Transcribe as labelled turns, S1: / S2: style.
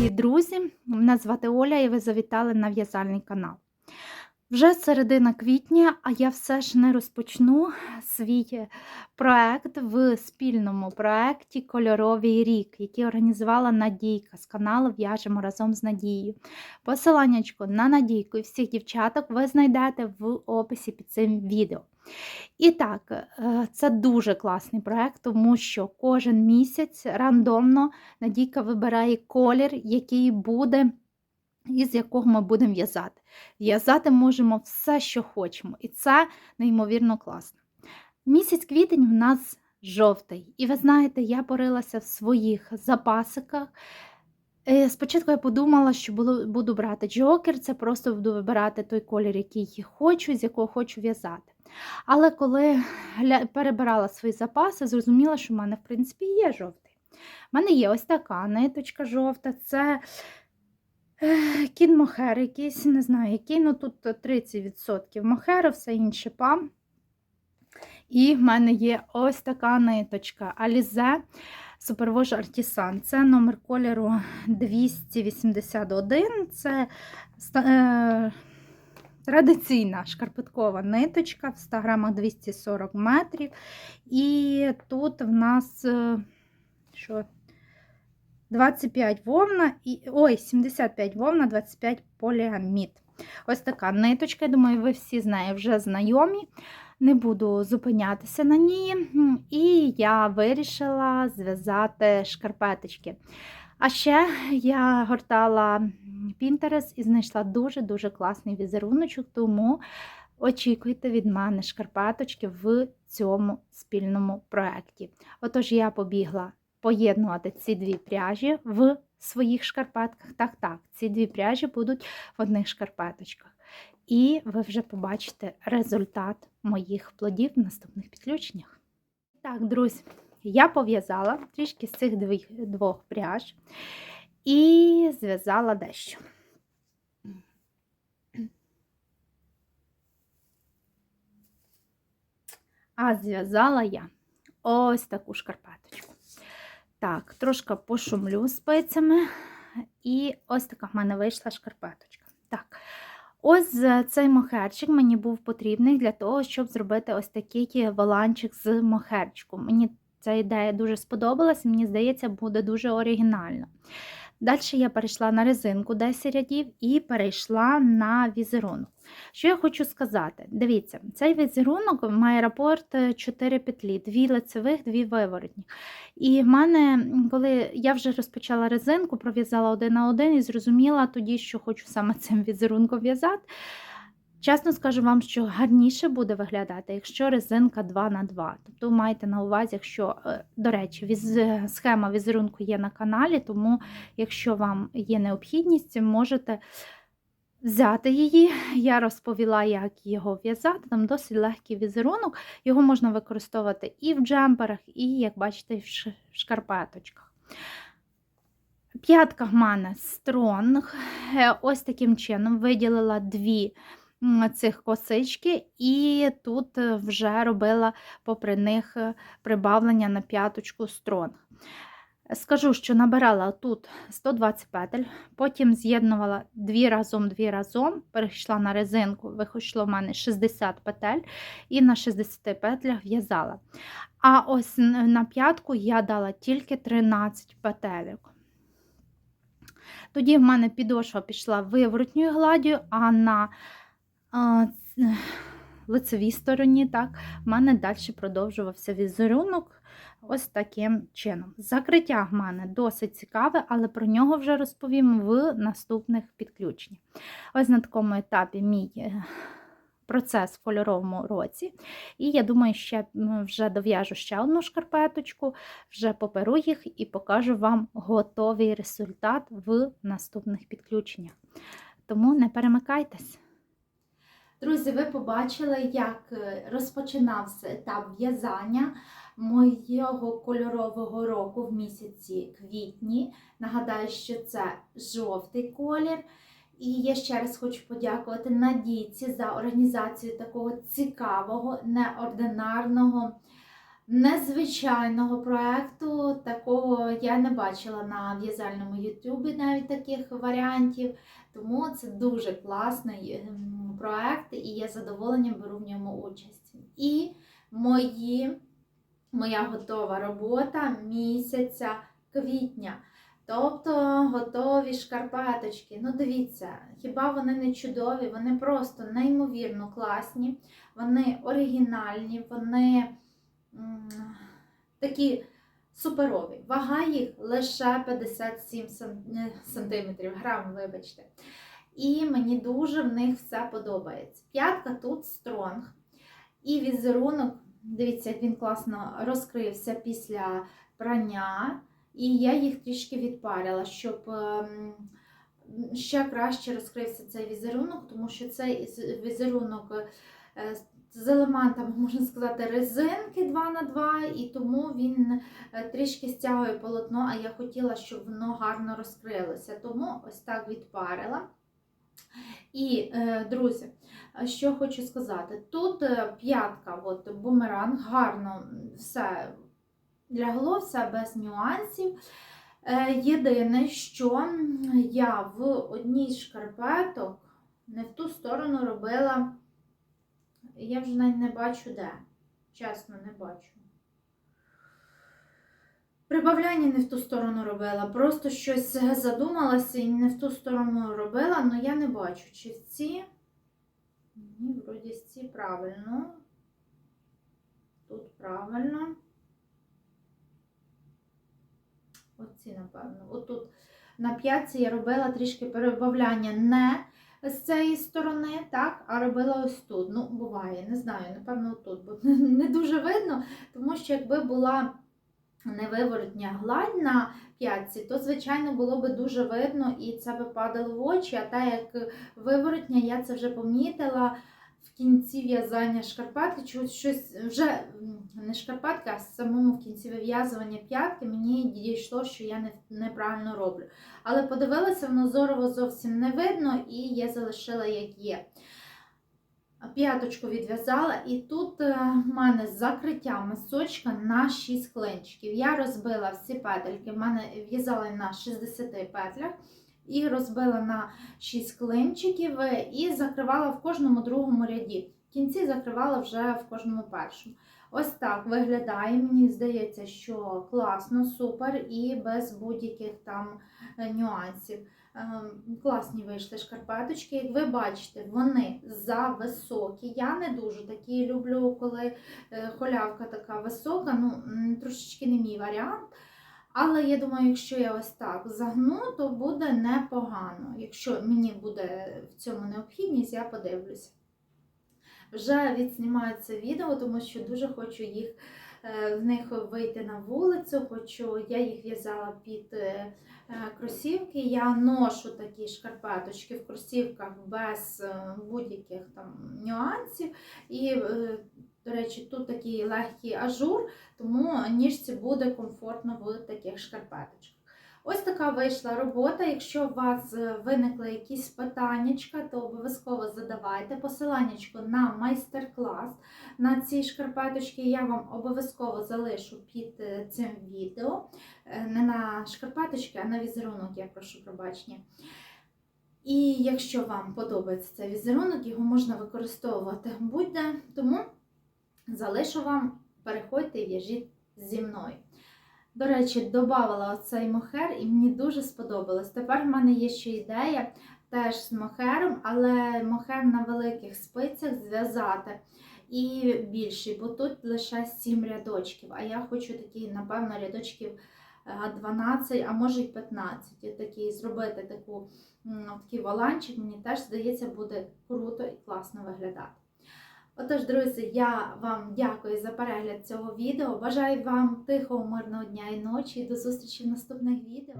S1: Привіт, друзі! Мене звати Оля і ви завітали на в'язальний канал. Вже середина квітня, а я все ж не розпочну свій проект в спільному проекті Кольоровий рік, який організувала Надійка з каналу В'яжемо разом з Надією. Посиланнячко на Надійку і всіх дівчаток ви знайдете в описі під цим відео. І так, е, це дуже класний проект, тому що кожен місяць рандомно Надійка вибирає колір, який буде, із якого ми будемо в'язати. В'язати можемо все, що хочемо, і це неймовірно класно. Місяць квітень в нас жовтий. І ви знаєте, я порилася в своїх запасиках. Е, Спочатку я подумала, що буду брати джокер, це просто буду вибирати той колір, який хочу, з якого хочу в'язати. Але коли перебирала свої запаси, зрозуміла, що в мене, в принципі, є жовтий. У мене є ось така ниточка жовта, це кін мохер якийсь, не знаю який, ну тут 30% мохеру, все інше пам. І в мене є ось така ниточка Alize Superwash Artisan. Це номер кольору 281. Це е, традиційна шкарпеткова ниточка в 100 грамах 240 метрів. І тут в нас е, що? 25 вовна і ой, 75 вовна, 25 поліамід. Ось така ниточка, я думаю, ви всі з вже знайомі. Не буду зупинятися на ній. І я вирішила зв'язати шкарпеточки. А ще я гортала Pinterest і знайшла дуже-дуже класний візеруночок, тому очікуйте від мене шкарпеточки в цьому спільному проєкті. Отож, я побігла поєднувати ці дві пряжі в своїх шкарпетках. Так, так, ці дві пряжі будуть в одних шкарпеточках. І ви вже побачите результат моїх плодів в наступних підключеннях. Так, друзі, я пов'язала трішки з цих двох, пряж і зв'язала дещо. А зв'язала я ось таку шкарпеточку. Так, трошки пошумлю спицями. І ось така в мене вийшла шкарпеточка. Так, ось е, цей мохерчик мені був потрібний для того, щоб зробити ось такий валанчик з мохерчиком. Мені ця ідея дуже сподобалась, мені здається, буде дуже оригінально. Далі я перейшла на резинку 10 рядів і перейшла на візерунок. Що я хочу сказати? Дивіться, цей візерунок має рапорт 4 петлі, 2 лицевих, 2 виворотні. І в мене, коли я вже розпочала резинку, пров'язала один на один і зрозуміла тоді, що хочу саме цим візерунком в'язати. Чесно скажу вам, що гарніше буде виглядати, якщо резинка 2 на 2 Тобто майте на увазі, якщо, е, до речі, віз... схема візерунку є на каналі, тому якщо вам є необхідність, можете взяти її. Я розповіла, як його в'язати. Там досить легкий візерунок. Його можна використовувати і в джемперах, і, як бачите, в шкарпеточках. П'ятка в мене стронг. Е, Ось таким чином виділила дві цих косички, і тут е, вже робила попри них е, прибавлення на п'яточку стронг. Скажу, що набирала тут 120 петель, потім з'єднувала дві разом, дві разом, перейшла на резинку, вийшло в мене 60 петель, і на 60 петлях в'язала. А ось на п'ятку я дала тільки 13 петелек. Тоді в мене підошва пішла виворотньою гладдю, а на лицевій стороні так, в мене далі продовжувався візерунок. Ось таким чином. Закриття в мене досить цікаве, але про нього вже розповім в наступних підключеннях. Ось на такому етапі мій е, процес в кольоровому році. І я думаю, ще вже дов'яжу ще одну шкарпеточку, вже поперу їх і покажу вам готовий результат в наступних підключеннях. Тому не перемикайтесь. Друзі, ви побачили, як е, розпочинався етап в'язання моєго кольорового року в місяці квітні. Нагадаю, що це жовтий колір. І я ще раз хочу подякувати Надійці за організацію такого цікавого, неординарного незвичайного проекту. Такого я не бачила на в'язальному Ютубі навіть таких варіантів. Тому це дуже класний ем, проект, і я задоволенням беру в ньому участь. І мої, моя готова робота місяця квітня. Тобто готові шкарпеточки. Ну, дивіться, хіба вони не чудові? Вони просто неймовірно класні, вони оригінальні, вони такі суперові. Вага їх лише 57 сан- е, грам, вибачте. І мені дуже в них все подобається. П'ятка тут стронг. І візерунок, дивіться, він класно розкрився після прання. І я їх трішки відпарила, щоб ем, ще краще розкрився цей візерунок, тому що цей візерунок е, з елементами, можна сказати, резинки 2 на 2 і тому він е, трішки стягує полотно, а я хотіла, щоб воно гарно розкрилося. Тому ось так відпарила. І, е, друзі, що хочу сказати, тут е, п'ятка, от бумеранг, гарно все лягло, все без нюансів. Е, Єдине, що я в одній з шкарпеток не в ту сторону робила, я вже навіть не бачу де. Чесно, не бачу. Прибавляння не в ту сторону робила, просто щось задумалася і не в ту сторону робила, але я не бачу, чи ці. Ні, вроді ці правильно. Тут правильно. Оці, напевно. Отут на п'ятці я робила трішки перебавляння не з цієї сторони, так, а робила ось тут. Ну, буває, не знаю, напевно, тут, бо не дуже видно, тому що якби була невиворотня гладь на п'ятці, то, звичайно, було би дуже видно і це би падало в очі, а так як виворотня, я це вже помітила в кінці в'язання шкарпетки, чи щось вже не шкарпетки, а самому в кінці вив'язування п'ятки мені дійшло, що я неправильно роблю. Але подивилася, воно зорово зовсім не видно, і я залишила як є. П'яточку відв'язала, і тут е, в мене закриття мисочка на 6 клинчиків. Я розбила всі петельки, в мене в'язала на 60 петлях, і розбила на 6 клинчиків е, і закривала в кожному другому ряді. В кінці закривала вже в кожному першому. Ось так виглядає. Мені здається, що класно, супер і без будь-яких там е, нюансів. Ем, Класні вийшли шкарпеточки. Як ви бачите, вони зависокі. Я не дуже такі люблю, коли е, холявка така висока, ну трошечки не мій варіант. Але я думаю, якщо я ось так загну, то буде непогано. Якщо мені буде в цьому необхідність, я подивлюся. Вже відснімаю це відео, тому що дуже хочу їх в них вийти на вулицю. Хочу, я їх в'язала під е, е, кросівки. Я ношу такі шкарпеточки в кросівках без е, будь-яких там нюансів. І, е, до речі, тут такий легкий ажур, тому ніжці буде комфортно в таких шкарпеточках. Ось така вийшла робота. Якщо у вас е, виникли якісь питання, то обов'язково задавайте. Посиланнячко на майстер-клас на ці шкарпеточки я вам обов'язково залишу під е, цим відео. Е, Не на шкарпеточки, а на візерунок, я прошу пробачення. І якщо вам подобається цей візерунок, його можна використовувати будь-де. Тому залишу вам, переходьте і в'яжіть зі мною. До речі, додавала оцей мохер і мені дуже сподобалось. Тепер в мене є ще ідея теж з мохером, але мохер на великих спицях зв'язати і більший, бо тут лише 7 рядочків. А я хочу такі, напевно, рядочків е, 12, а може й 15. І такий, зробити таку, такий воланчик, мені теж здається, буде круто і класно виглядати. Отож, друзі, я вам дякую за перегляд цього відео. Бажаю вам тихого, мирного дня і ночі. До зустрічі в наступних відео.